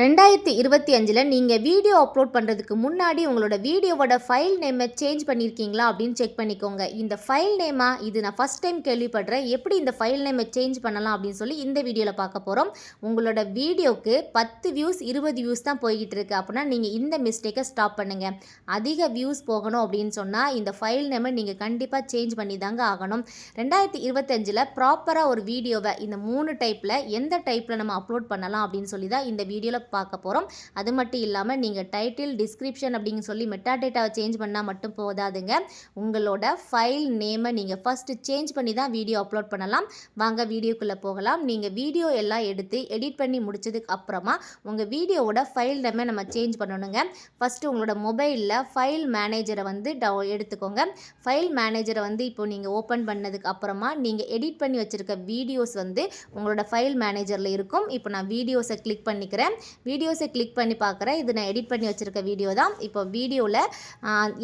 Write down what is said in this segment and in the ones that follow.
ரெண்டாயிரத்தி இருபத்தி அஞ்சில் நீங்கள் வீடியோ அப்லோட் பண்ணுறதுக்கு முன்னாடி உங்களோட வீடியோவோட ஃபைல் நேமை சேஞ்ச் பண்ணியிருக்கீங்களா அப்படின்னு செக் பண்ணிக்கோங்க. இந்த ஃபைல் நேமா இது நான் ஃபஸ்ட் டைம் கேள்விப்படுறேன். எப்படி இந்த ஃபைல் நேமை சேஞ்ச் பண்ணலாம் அப்படின்னு சொல்லி இந்த வீடியோவில் பார்க்க போகிறோம் உங்களோட வீடியோக்கு பத்து வியூஸ் இருபது வியூஸ் தான் போய்கிட்டு இருக்குது அப்படின்னா நீங்கள் இந்த மிஸ்டேக்கை ஸ்டாப் பண்ணுங்கள் அதிக வியூஸ் போகணும் அப்படின்னு சொன்னால் இந்த ஃபைல் நேமை நீங்கள் கண்டிப்பாக சேஞ்ச் பண்ணி தாங்க ஆகணும். ரெண்டாயிரத்தி இருபத்தஞ்சில் ப்ராப்பராக ஒரு வீடியோவை இந்த மூணு டைப்பில் எந்த டைப்பில் நம்ம அப்லோட் பண்ணலாம் அப்படின்னு சொல்லி தான் இந்த வீடியோவில் பார்க்க போகிறோம் அது மட்டும் இல்லாமல் நீங்கள் டைட்டில் டிஸ்கிரிப்ஷன் அப்படின்னு சொல்லி மெட்டாடேட்டாவை சேஞ்ச் பண்ணால் மட்டும் போதாதுங்க. உங்களோட ஃபைல் நேமை நீங்கள் ஃபஸ்ட்டு சேஞ்ச் பண்ணி தான் வீடியோ அப்லோட் பண்ணலாம். வாங்க வீடியோக்குள்ளே போகலாம். நீங்கள் வீடியோ எல்லாம் எடுத்து எடிட் பண்ணி முடிச்சதுக்கு அப்புறமா உங்கள் வீடியோவோட ஃபைல் நேமை நம்ம சேஞ்ச் பண்ணணுங்க. ஃபஸ்ட்டு உங்களோட மொபைலில் ஃபைல் மேனேஜரை வந்து டவு எடுத்துக்கோங்க. ஃபைல் மேனேஜரை வந்து இப்போ நீங்கள் ஓப்பன் பண்ணதுக்கு அப்புறமா நீங்கள் எடிட் பண்ணி வச்சுருக்க வீடியோஸ் வந்து உங்களோட ஃபைல் மேனேஜரில் இருக்கும். இப்போ நான் வீடியோஸை கிளிக் பண்ணிக்கிறேன். வீடியோஸை கிளிக் பண்ணி பார்க்குறேன். இது நான் எடிட் பண்ணி வச்சுருக்க வீடியோ தான். இப்போ வீடியோவில்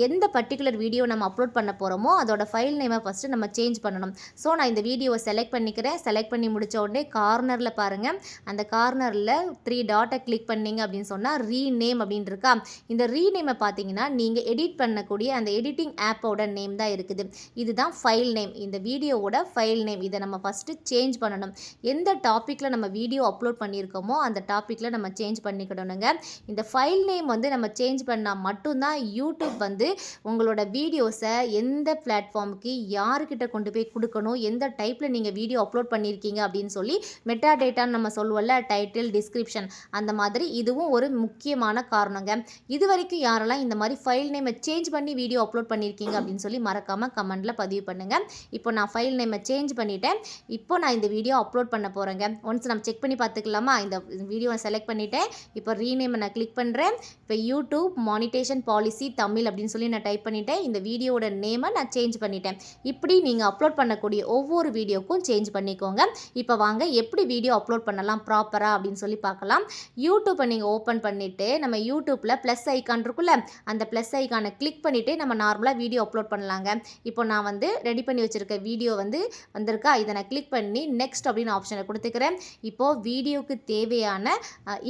எந்த பர்டிகுலர் வீடியோ நம்ம அப்லோட் பண்ண போகிறோமோ அதோட ஃபைல் நேமை ஃபஸ்ட்டு நம்ம சேஞ்ச் பண்ணணும். ஸோ நான் இந்த வீடியோவை செலக்ட் பண்ணிக்கிறேன். செலக்ட் பண்ணி முடித்த உடனே கார்னரில் பாருங்கள் அந்த கார்னரில் த்ரீ டாட்டை கிளிக் பண்ணிங்க அப்படின்னு சொன்னால் ரீநேம் அப்படின்னு இருக்கா? இந்த ரீநேமை பார்த்தீங்கன்னா நீங்கள் எடிட் பண்ணக்கூடிய அந்த எடிட்டிங் ஆப்போட நேம் தான் இருக்குது. இதுதான் ஃபைல் நேம் இந்த வீடியோவோட ஃபைல் நேம் இதை நம்ம ஃபஸ்ட்டு சேஞ்ச் பண்ணணும். எந்த டாப்பிக்கில் நம்ம வீடியோ அப்லோட் பண்ணியிருக்கோமோ அந்த டாப்பிக்கில் நம்ம சேஞ்ச் பண்ணிக்கிடணுங்க இந்த ஃபைல் நேம் வந்து நம்ம சேஞ்ச் பண்ணால் மட்டும்தான் யூடியூப் வந்து உங்களோட வீடியோஸை எந்த பிளாட்ஃபார்முக்கு யாருக்கிட்ட கொண்டு போய் கொடுக்கணும் எந்த டைப்பில் நீங்கள் வீடியோ அப்லோட் பண்ணியிருக்கீங்க அப்படின்னு சொல்லி மெட்டா டேட்டான்னு நம்ம சொல்லுவோம்ல டைட்டில் டிஸ்கிரிப்ஷன் அந்த மாதிரி இதுவும் ஒரு முக்கியமான காரணங்க. இது வரைக்கும் யாரெல்லாம் இந்த மாதிரி ஃபைல் நேமை சேஞ்ச் பண்ணி வீடியோ அப்லோட் பண்ணியிருக்கீங்க அப்படின்னு சொல்லி மறக்காமல் கமெண்ட்டில் பதிவு பண்ணுங்கள் இப்போ நான் ஃபைல் நேமை சேஞ்ச் பண்ணிவிட்டேன் இப்போ நான் இந்த வீடியோ அப்லோட் பண்ண போகிறேங்க ஒன்ஸ் நம்ம செக் பண்ணி பார்த்துக்கலாமா? இந்த வீடியோவை செலக்ட் பண்ணிவிட்டு பண்ணிட்டேன் இப்போ ரீநேமை நான் கிளிக் பண்ணுறேன் இப்போ யூடியூப் மானிட்டேஷன் பாலிசி தமிழ் அப்படின்னு சொல்லி நான் டைப் பண்ணிட்டேன். இந்த வீடியோவோட நேமை நான் சேஞ்ச் பண்ணிட்டேன். இப்படி நீங்கள் அப்லோட் பண்ணக்கூடிய ஒவ்வொரு வீடியோக்கும் சேஞ்ச் பண்ணிக்கோங்க. இப்போ வாங்க எப்படி வீடியோ அப்லோட் பண்ணலாம் ப்ராப்பராக அப்படின்னு சொல்லி பார்க்கலாம். யூடியூப்பை நீங்கள் ஓப்பன் பண்ணிவிட்டு நம்ம யூடியூப்பில் ப்ளஸ் ஐக்கான் இருக்குல்ல அந்த ப்ளஸ் ஐக்கானை கிளிக் பண்ணிவிட்டு நம்ம நார்மலாக வீடியோ அப்லோட் பண்ணலாங்க. இப்போ நான் வந்து ரெடி பண்ணி வச்சுருக்க வீடியோ வந்து வந்திருக்கா? இதை நான் கிளிக் பண்ணி நெக்ஸ்ட் அப்படின்னு ஆப்ஷனை கொடுத்துக்கிறேன். இப்போது வீடியோக்கு தேவையான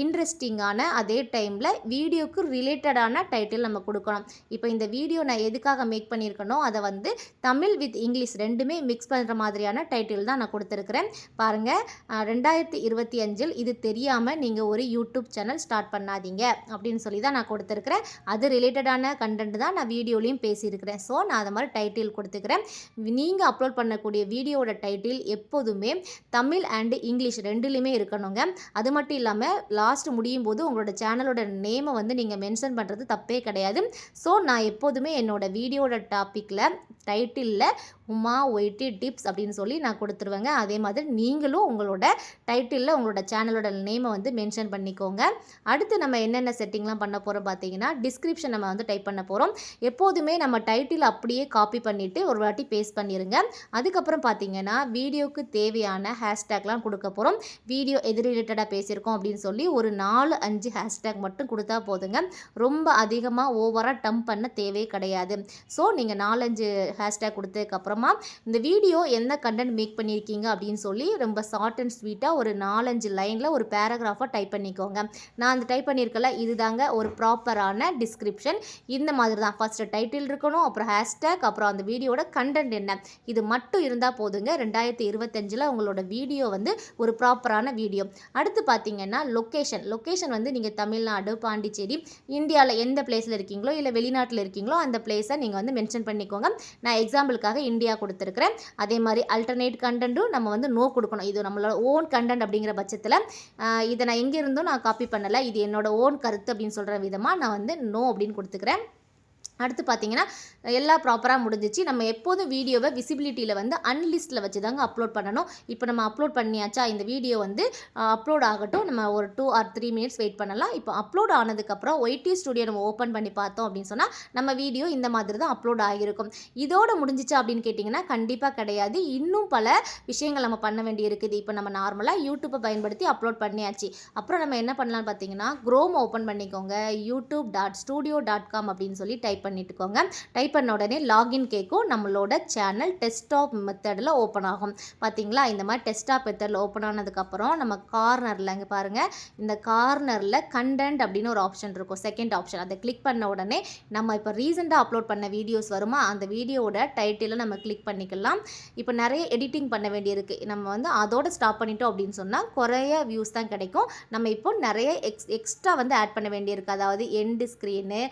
இன்ட்ரெஸ்டிங்கான அதே டைமில் வீடியோக்கு ரிலேட்டடான டைட்டில் நம்ம கொடுக்கணும். இப்போ இந்த வீடியோ நான் எதுக்காக மேக் பண்ணியிருக்கனோ அதை வந்து தமிழ் வித் இங்கிலீஷ் ரெண்டுமே மிக்ஸ் பண்ணுற மாதிரியான டைட்டில் தான் நான் கொடுத்துருக்குறேன். பாருங்கள் ரெண்டாயிரத்தி இருபத்தி அஞ்சில் இது தெரியாமல் நீங்கள் ஒரு யூடியூப் சேனல் ஸ்டார்ட் பண்ணாதீங்க அப்படின்னு சொல்லி தான் நான் கொடுத்துருக்குறேன். அது ரிலேட்டடான கண்டென்ட் தான் நான் வீடியோலையும் பேசியிருக்கிறேன். ஸோ நான் அதை மாதிரி டைட்டில் கொடுத்துக்கிறேன். நீங்கள் அப்லோட் பண்ணக்கூடிய வீடியோவோட டைட்டில் எப்போதுமே தமிழ் அண்டு இங்கிலீஷ் ரெண்டுலேயுமே இருக்கணுங்க. அது மட்டும் இல்லாமல் லாஸ்ட் முடியும் போது உங்களோட சேனலோட நேமை வந்து நீங்கள் மென்ஷன் பண்ணுறது தப்பே கிடையாது. ஸோ நான் எப்போதுமே என்னோட வீடியோட டாப்பிக்கில் டைட்டிலில் உமா ஒயிட்டி டிப்ஸ் அப்படின்னு சொல்லி நான் கொடுத்துருவேங்க. அதே மாதிரி நீங்களும் உங்களோட டைட்டிலில் உங்களோட சேனலோட நேமை வந்து மென்ஷன் பண்ணிக்கோங்க. அடுத்து நம்ம என்னென்ன செட்டிங்லாம் பண்ண போகிறோம் பார்த்தீங்கன்னா டிஸ்கிரிப்ஷன் நம்ம வந்து டைப் பண்ண போகிறோம் எப்போதுமே நம்ம டைட்டில் அப்படியே காப்பி பண்ணிவிட்டு ஒரு வாட்டி பேஸ்ட் பண்ணிடுங்க அதுக்கப்புறம் பார்த்தீங்கன்னா வீடியோக்கு தேவையான ஹேஷ்டேக்லாம் கொடுக்க போகிறோம் வீடியோ எது ரிலேட்டடாக பேசியிருக்கோம் அப்படின்னு சொல்லி ஒரு நாலு அஞ்சு ஹேஷ்டேக் மட்டும் கொடுத்தா போதுங்க. ரொம்ப அதிகமாக ஓவராக டம்ப் பண்ண தேவையே கிடையாது. ஸோ நீங்கள் நாலஞ்சு ஹேஷ்டேக் கொடுத்ததுக்கப்புறமா இந்த வீடியோ என்ன கண்டென்ட் மேக் பண்ணியிருக்கீங்க அப்படின்னு சொல்லி ரொம்ப ஷார்ட் அண்ட் ஸ்வீட்டாக ஒரு நாலஞ்சு லைனில் ஒரு பேராகிராஃபாக டைப் பண்ணிக்கோங்க. நான் அந்த டைப் பண்ணியிருக்கல இதுதாங்க ஒரு ப்ராப்பரான டிஸ்கிரிப்ஷன் இந்த மாதிரி தான் ஃபஸ்ட்டு டைட்டில் இருக்கணும் அப்புறம் ஹேஷ்டேக் அப்புறம் அந்த வீடியோட கண்டென்ட் என்ன. இது மட்டும் இருந்தால் போதுங்க. ரெண்டாயிரத்தி இருபத்தஞ்சில் உங்களோட வீடியோ வந்து ஒரு ப்ராப்பரான வீடியோ அடுத்து பார்த்தீங்கன்னா லொக்கேஷன் லொக்கேஷன் வந்து நீங்கள் தமிழ்நாடு பாண்டிச்சேரி இந்தியாவில் எந்த பிளேஸில் இருக்கீங்களோ இல்லை வெளிநாட்டில் இருக்கீங்களோ அந்த பிளேஸை நீங்கள் வந்து மென்ஷன் பண்ணிக்கோங்க. நான் எக்ஸாம்பிளுக்காக இந்தியா கொடுத்துருக்குறேன். அதே மாதிரி அல்டர்னேட் கண்டென்ட்டும் நம்ம வந்து நோ கொடுக்கணும். இது நம்மளோட ஓன் கண்டென்ட் அப்படிங்கிற பட்சத்தில் இதை நான் எங்கே இருந்தும் நான் காப்பி பண்ணலை. இது என்னோட ஓன் கருத்து அப்படின்னு சொல்கிற விதமாக நான் வந்து நோ அப்படின்னு கொடுத்துக்கிறேன். அடுத்து பார்த்தீங்கன்னா எல்லாம் ப்ராப்பராக முடிஞ்சிச்சு. நம்ம எப்போதும் வீடியோவை விசிபிலிட்டியில் வந்து அன்லிஸ்ட்டில் வச்சு தாங்க அப்லோட் பண்ணணும். இப்போ நம்ம அப்லோட் பண்ணியாச்சா இந்த வீடியோ வந்து அப்லோட் ஆகட்டும். நம்ம ஒரு two or three minutes wait பண்ணலாம். இப்போ அப்லோட் ஆனதுக்கப்புறம் ஒய்டி ஸ்டுடியோ நம்ம ஓப்பன் பண்ணி பார்த்தோம் அப்படின்னு சொன்னால் நம்ம வீடியோ இந்த மாதிரி தான் அப்லோட் ஆகியிருக்கும். இதோட முடிஞ்சிச்சா அப்படின்னு கேட்டிங்கன்னா கண்டிப்பாக கிடையாது. இன்னும் பல விஷயங்கள் நம்ம பண்ண வேண்டி இருக்குது. இப்போ நம்ம நார்மலாக யூடியூப்பை பயன்படுத்தி அப்லோட் பண்ணியாச்சு. அப்புறம் நம்ம என்ன பண்ணலாம்னு பார்த்தீங்கன்னா க்ரோம் ஓப்பன் பண்ணிக்கோங்க. YouTube dot studio dot com அப்படின்னு சொல்லி டைப் பண்ணிட்டுக்கோங்க. டைப் பண்ண உடனே லாகின் கேட்கும் நம்மளோட சேனல் டெஸ்டாப் மெத்தடில் ஓப்பன் ஆகும். பார்த்தீங்களா இந்த மாதிரி டெஸ்டாப் மெத்தடில் ஓப்பன் ஆனதுக்கப்புறம் நம்ம கார்னரில் இங்கே பாருங்கள் இந்த கார்னரில் கண்டென்ட் அப்படின்னு ஒரு ஆப்ஷன் இருக்கும். செகண்ட் ஆப்ஷன் அதை கிளிக் பண்ண உடனே நம்ம இப்போ ரீசெண்டாக அப்லோட் பண்ண வீடியோஸ் வருமா? அந்த வீடியோவோட டைட்டிலை நம்ம கிளிக் பண்ணிக்கலாம். இப்போ நிறைய எடிட்டிங் பண்ண வேண்டியிருக்கு. நம்ம வந்து அதோட ஸ்டாப் பண்ணிட்டோம் அப்படின்னு சொன்னால் குறைய வியூஸ் தான் கிடைக்கும். நம்ம இப்போ நிறைய எக்ஸ் எக்ஸ்ட்ரா வந்து ஆட் பண்ண வேண்டியிருக்கு. அதாவது எண்டு ஸ்க்ரீனு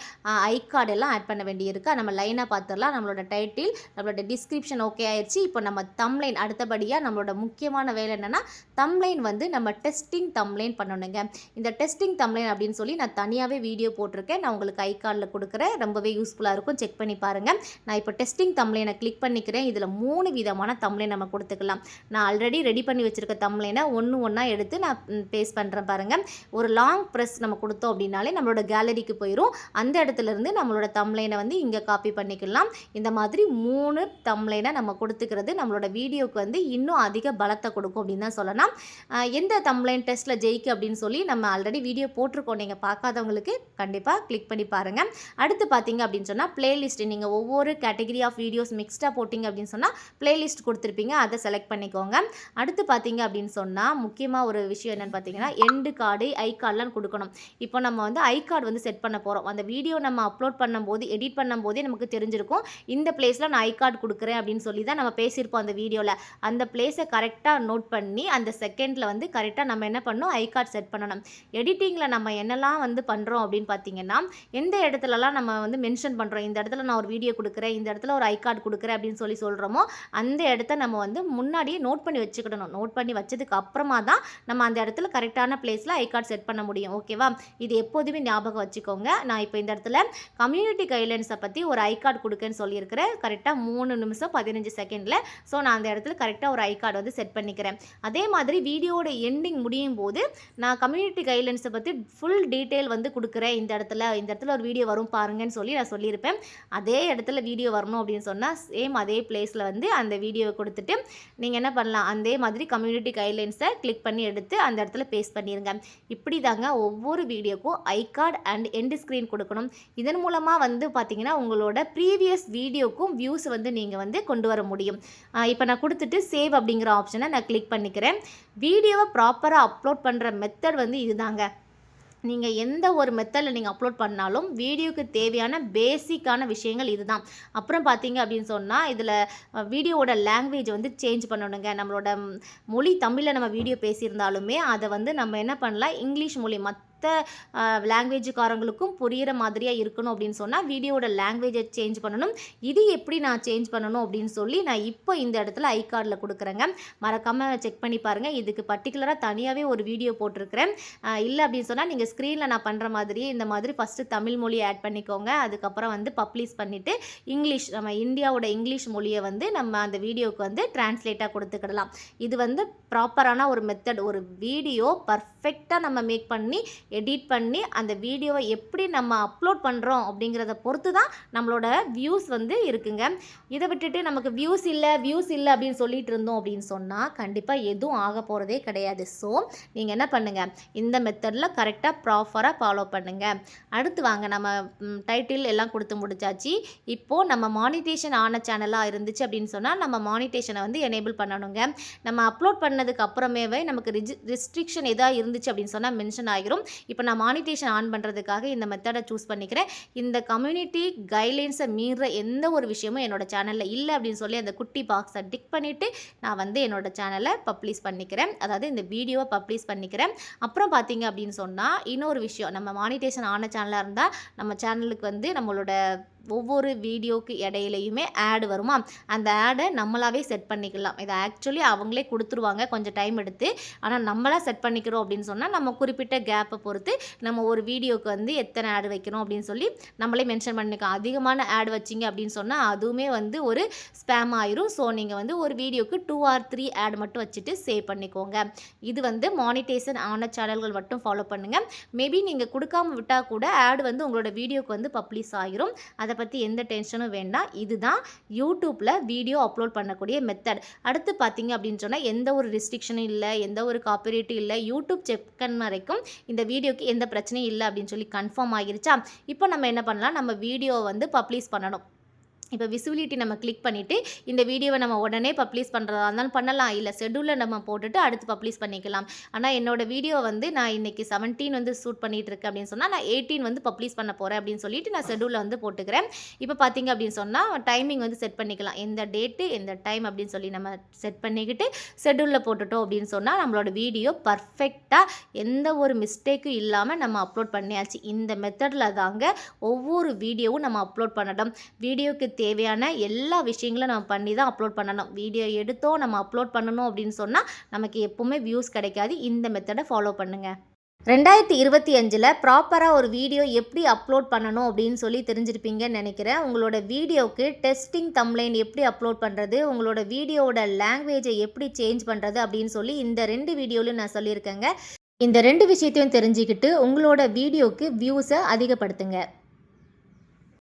ஐ கார்டு எல்லாம் ஆட் பண்ண வேண்டியிருக்கு. நம்ம லைனை பார்த்துடலாம் நம்மளோட டைட்டில் நம்மளோட டிஸ்கிரிப்ஷன் ஓகே ஆயிடுச்சு இப்போ நம்ம தம்லைன் அடுத்தபடியாக நம்மளோட முக்கியமான வேலை என்னென்னா தம்லைன் வந்து நம்ம டெஸ்டிங் தம்லைன் பண்ணணுங்க. இந்த டெஸ்டிங் தம்லைன் அப்படின்னு சொல்லி நான் தனியாகவே வீடியோ போட்டிருக்கேன். நான் உங்களுக்கு ஐ கார்டில் கொடுக்குறேன். ரொம்பவே யூஸ்ஃபுல்லாக இருக்கும். செக் பண்ணி பாருங்கள் நான் இப்போ டெஸ்டிங் தம்லைனை கிளிக் பண்ணிக்கிறேன். இதில் மூணு விதமான தம்லைன் நம்ம கொடுத்துக்கலாம். நான் ஆல்ரெடி ரெடி பண்ணி வச்சுருக்க தம்லைனை ஒன்று ஒன்றா எடுத்து நான் பேஸ்ட் பண்ணுறேன் பாருங்கள் ஒரு லாங் ப்ரெஸ் நம்ம கொடுத்தோம் அப்படின்னாலே நம்மளோட கேலரிக்கு போயிடும் அந்த இடத்துல இருந்து நம்மளோட தம்லைனை வந்து இங்கே காப்பி பண்ணிக்கலாம் இந்த மாதிரி மூணு தம்லைனை நம்ம கொடுத்துக்கிறது நம்மளோட வீடியோக்கு வந்து இன்னும் அதிக பலத்தை கொடுக்கும் அப்படின்னு தான் சொல்லலாம். எந்த தம்லைன் டெஸ்ட்டில் ஜெயிக்கு அப்படின்னு சொல்லி நம்ம ஆல்ரெடி வீடியோ போட்டிருக்கோம். நீங்கள் பார்க்காதவங்களுக்கு கண்டிப்பாக கிளிக் பண்ணி பாருங்கள் அடுத்து பார்த்தீங்க அப்படின்னு சொன்னால் பிளேலிஸ்ட் நீங்கள் ஒவ்வொரு கேட்டகரி ஆஃப் வீடியோஸ் மிக்ஸ்டாக போட்டிங்க அப்படின்னு சொன்னால் பிளேலிஸ்ட் கொடுத்துருப்பீங்க. அதை செலக்ட் பண்ணிக்கோங்க. அடுத்து பார்த்தீங்க அப்படின்னு சொன்னால் முக்கியமாக ஒரு விஷயம் என்னென்னு பார்த்தீங்கன்னா எண்டு கார்டு ஐ கார்டெலாம் கொடுக்கணும். இப்போ நம்ம வந்து ஐ கார்டு வந்து செட் பண்ண போகிறோம் அந்த வீடியோ நம்ம அப்லோட் பண்ணும்போது எடிட் பண்ணும்போதே நமக்கு தெரிஞ்சிருக்கும். இந்த பிளேஸில் நான் ஐ கார்டு கொடுக்குறேன் அப்படின்னு சொல்லி தான் நம்ம பேசியிருப்போம் அந்த வீடியோவில் அந்த பிளேஸை கரெக்டாக நோட் பண்ணி அந்த செகண்டில் வந்து கரெக்டாக நம்ம என்ன பண்ணணும் ஐ கார்டு செட் பண்ணணும். எடிட்டிங்கில் நம்ம என்னெல்லாம் வந்து பண்ணுறோம் அப்படின்னு பார்த்தீங்கன்னா எந்த இடத்துலலாம் நம்ம வந்து மென்ஷன் பண்ணுறோம் இந்த இடத்துல நான் ஒரு வீடியோ கொடுக்குறேன் இந்த இடத்துல ஒரு ஐ கார்டு கொடுக்குறேன் அப்படின்னு சொல்லி சொல்கிறோமோ அந்த இடத்த நம்ம வந்து முன்னாடியே நோட் பண்ணி வச்சுக்கிடணும். நோட் பண்ணி வச்சதுக்கு அப்புறமா தான் நம்ம அந்த இடத்துல கரெக்டான பிளேஸில் ஐ கார்டு செட் பண்ண முடியும். ஓகேவா இது எப்போதுமே ஞாபகம் வச்சுக்கோங்க. நான் இப்போ இந்த இடத்துல கம்யூனிட்டி கைட்லைன்ஸை பற்றி ஒரு ஐ கார்டு கொடுக்கன்னு சொல்லியிருக்கிறேன் கரெக்டாக மூணு நிமிஷம் பதினஞ்சு செகண்டில் ஸோ நான் அந்த இடத்துல கரெக்டாக ஒரு ஐ கார்டு வந்து செட் பண்ணிக்கிறேன். அதே மாதிரி வீடியோட எண்டிங் முடியும் போது நான் கம்யூனிட்டி கைட்லைன்ஸை பற்றி ஃபுல் டீட்டெயில் வந்து கொடுக்குறேன். இந்த இடத்துல இந்த இடத்துல ஒரு வீடியோ வரும் பாருங்கன்னு சொல்லி நான் சொல்லியிருப்பேன். அதே இடத்துல வீடியோ வரணும் அப்படின்னு சொன்னால் சேம் அதே பிளேஸில் வந்து அந்த வீடியோவை கொடுத்துட்டு நீங்கள் என்ன பண்ணலாம்? அதே மாதிரி கம்யூனிட்டி கைட்லைன்ஸை கிளிக் பண்ணி எடுத்து அந்த இடத்துல பேஸ்ட் பண்ணிடுங்க இப்படி தாங்க ஒவ்வொரு வீடியோக்கும் I card and end screen கொடுக்கணும். இதன் மூலமாக வந்து பார்த்தீங்கன்னா உங்களோட ப்ரீவியஸ் வீடியோக்கும் வியூஸ் வந்து நீங்கள் வந்து கொண்டு வர முடியும். இப்போ நான் கொடுத்துட்டு சேவ் அப்படிங்கிற ஆப்ஷனை நான் கிளிக் பண்ணிக்கிறேன். வீடியோவை ப்ராப்பராக அப்லோட் பண்ணுற மெத்தட் வந்து இதுதாங்க. நீங்கள் எந்த ஒரு மெத்தடில் நீங்கள் அப்லோட் பண்ணாலும் வீடியோக்கு தேவையான பேசிக்கான விஷயங்கள் இதுதான். அப்புறம் பார்த்தீங்க அப்படின்னு சொன்னால் இதில் வீடியோவோட லாங்குவேஜ் வந்து சேஞ்ச் பண்ணணுங்க. நம்மளோட மொழி தமிழில் நம்ம வீடியோ பேசியிருந்தாலுமே அதை வந்து நம்ம என்ன பண்ணலாம்? இங்கிலீஷ் மொழி மற்ற மற்ற லாங்குவேஜுக்காரங்களுக்கும் புரிகிற மாதிரியாக இருக்கணும் அப்படின்னு சொன்னால் வீடியோவோட லாங்குவேஜை சேஞ்ச் பண்ணணும். இது எப்படி நான் சேஞ்ச் பண்ணணும் அப்படின்னு சொல்லி நான் இப்போ இந்த இடத்துல ஐ கார்டில் கொடுக்குறேங்க. மறக்காமல் செக் பண்ணி பாருங்கள் இதுக்கு பர்டிகுலராக தனியாகவே ஒரு வீடியோ போட்டிருக்கிறேன். இல்லை அப்படின்னு சொன்னால் நீங்கள் ஸ்க்ரீனில் நான் பண்ணுற மாதிரியே இந்த மாதிரி ஃபஸ்ட்டு தமிழ் மொழியை ஆட் பண்ணிக்கோங்க. அதுக்கப்புறம் வந்து பப்ளிஷ் பண்ணிவிட்டு இங்கிலீஷ் நம்ம இந்தியாவோட இங்கிலீஷ் மொழியை வந்து நம்ம அந்த வீடியோவுக்கு வந்து டிரான்ஸ்லேட்டாக கொடுத்துக்கிடலாம். இது வந்து ப்ராப்பரான ஒரு மெத்தட் ஒரு வீடியோ பர்ஃபெக்டாக நம்ம மேக் பண்ணி எடிட் பண்ணி அந்த வீடியோவை எப்படி நம்ம அப்லோட் பண்ணுறோம் அப்படிங்கிறத பொறுத்து தான் நம்மளோட வியூஸ் வந்து இருக்குங்க. இதை விட்டுட்டு நமக்கு வியூஸ் இல்லை வியூஸ் இல்லை அப்படின்னு சொல்லிட்டு இருந்தோம் அப்படின்னு சொன்னால் கண்டிப்பாக எதுவும் ஆக போகிறதே கிடையாது. ஸோ நீங்கள் என்ன பண்ணுங்கள் இந்த மெத்தடில் கரெக்டாக ப்ராப்பராக ஃபாலோ பண்ணுங்கள் அடுத்து வாங்க நம்ம டைட்டில் எல்லாம் கொடுத்து முடிச்சாச்சு. இப்போது நம்ம மானிட்டேஷன் ஆன சேனலாக இருந்துச்சு அப்படின்னு சொன்னால் நம்ம மானிட்டேஷனை வந்து எனேபிள் பண்ணணுங்க. நம்ம அப்லோட் பண்ணதுக்கு அப்புறமேவே நமக்கு ரிஜி ரெஸ்ட்ரிக்ஷன் எதாக இருந்துச்சு அப்படின்னு சொன்னால் மென்ஷன் ஆகிரும் இப்போ நான் மானிட்டேஷன் ஆன் பண்ணுறதுக்காக இந்த மெத்தடை சூஸ் பண்ணிக்கிறேன். இந்த கம்யூனிட்டி கைட்லைன்ஸை மீற எந்த ஒரு விஷயமும் என்னோட சேனலில் இல்லை அப்படின்னு சொல்லி அந்த குட்டி பாக்ஸை டிக் பண்ணிவிட்டு நான் வந்து என்னோட சேனலை பப்ளிஷ் பண்ணிக்கிறேன். அதாவது இந்த வீடியோவை பப்ளிஷ் பண்ணிக்கிறேன். அப்புறம் பார்த்தீங்க அப்படின்னு சொன்னால் இன்னொரு விஷயம் நம்ம மானிட்டேஷன் ஆன சேனலாக இருந்தால் நம்ம சேனலுக்கு வந்து நம்மளோட ஒவ்வொரு வீடியோக்கு இடையிலையுமே ஆடு வருமா? அந்த ஆடை நம்மளாவே செட் பண்ணிக்கலாம். இதை ஆக்சுவலி அவங்களே கொடுத்துருவாங்க. கொஞ்சம் டைம் எடுத்து. ஆனால் நம்மளாக செட் பண்ணிக்கிறோம் அப்படின்னு சொன்னால் நம்ம குறிப்பிட்ட கேப்பை பொறுத்து நம்ம ஒரு வீடியோக்கு வந்து எத்தனை ஆடு வைக்கணும் அப்படின்னு சொல்லி நம்மளே மென்ஷன் பண்ணிக்கலாம். அதிகமான ஆட் வச்சிங்க அப்படின்னு சொன்னால் அதுவுமே வந்து ஒரு ஸ்பேம் ஆயிரும். ஸோ நீங்கள் வந்து ஒரு வீடியோக்கு டூ ஆர் த்ரீ ஆட் மட்டும் வச்சுட்டு சேவ் பண்ணிக்கோங்க. இது வந்து மானிட்டேஷன் ஆன சேனல்கள் மட்டும் ஃபாலோ பண்ணுங்கள் மேபி நீங்கள் கொடுக்காம விட்டால் கூட ஆட் வந்து உங்களோட வீடியோக்கு வந்து பப்ளிஷ் ஆகிரும் அதை பற்றி எந்த டென்ஷனும் வேண்டாம். இதுதான் யூடியூப்பில் வீடியோ அப்லோட் பண்ணக்கூடிய மெத்தட் அடுத்து பார்த்தீங்க அப்படின்னு சொன்னால் எந்த ஒரு ரெஸ்ட்ரிக்ஷனும் இல்லை எந்த ஒரு காப்பிரைட்டும் இல்லை யூடியூப் செக் வரைக்கும் இந்த வீடியோக்கு எந்த பிரச்சனையும் இல்லை அப்படின்னு சொல்லி கன்ஃபார்ம் ஆகிருச்சா? இப்போ நம்ம என்ன பண்ணலாம்? நம்ம வீடியோ வந்து பப்ளிஷ் பண்ணணும். இப்போ விசிபிலிட்டி நம்ம கிளிக் பண்ணிவிட்டு இந்த வீடியோவை நம்ம உடனே பப்ளிஷ் பண்ணுறதா இருந்தாலும் பண்ணலாம். இல்லை ஷெட்யூலில் நம்ம போட்டுட்டு அடுத்து பப்ளிஷ் பண்ணிக்கலாம். ஆனால் என்னோடய வீடியோ வந்து நான் இன்றைக்கி செவன்டீன் வந்து ஷூட் பண்ணிகிட்டு இருக்கேன் அப்படின்னு சொன்னால் நான் எயிட்டீன் வந்து பப்ளிஷ் பண்ண போகிறேன் அப்படின்னு சொல்லிட்டு நான் ஷெட்யூலில் வந்து போட்டுக்கிறேன். இப்போ பார்த்தீங்க அப்படின்னு சொன்னால் டைமிங் வந்து செட் பண்ணிக்கலாம். எந்த டேட்டு எந்த டைம் அப்படின்னு சொல்லி நம்ம செட் பண்ணிக்கிட்டு ஷெட்யூலில் போட்டுட்டோம் அப்படின்னு சொன்னால் நம்மளோட வீடியோ பர்ஃபெக்டாக எந்த ஒரு மிஸ்டேக்கும் இல்லாமல் நம்ம அப்லோட் பண்ணியாச்சு. இந்த மெத்தடில் தாங்க ஒவ்வொரு வீடியோவும் நம்ம அப்லோட் பண்ணணும். வீடியோக்கு தேவையான எல்லா விஷயங்களும் நம்ம பண்ணி தான் அப்லோட் பண்ணணும். வீடியோ எடுத்தோம் நம்ம அப்லோட் பண்ணணும் அப்படின்னு சொன்னால் நமக்கு எப்போவுமே வியூஸ் கிடைக்காது. இந்த மெத்தடை ஃபாலோ பண்ணுங்கள் ரெண்டாயிரத்தி இருபத்தி அஞ்சில் ப்ராப்பராக ஒரு வீடியோ எப்படி அப்லோட் பண்ணணும் அப்படின்னு சொல்லி தெரிஞ்சிருப்பீங்கன்னு நினைக்கிறேன். உங்களோட வீடியோவுக்கு டெஸ்டிங் தம்ப்லைன் எப்படி அப்லோட் பண்ணுறது உங்களோட வீடியோவோட லாங்குவேஜை எப்படி சேஞ்ச் பண்ணுறது அப்படின்னு சொல்லி இந்த ரெண்டு வீடியோலையும் நான் சொல்லியிருக்கேங்க. இந்த ரெண்டு விஷயத்தையும் தெரிஞ்சுக்கிட்டு உங்களோட வீடியோவுக்கு வியூஸை அதிகப்படுத்துங்க.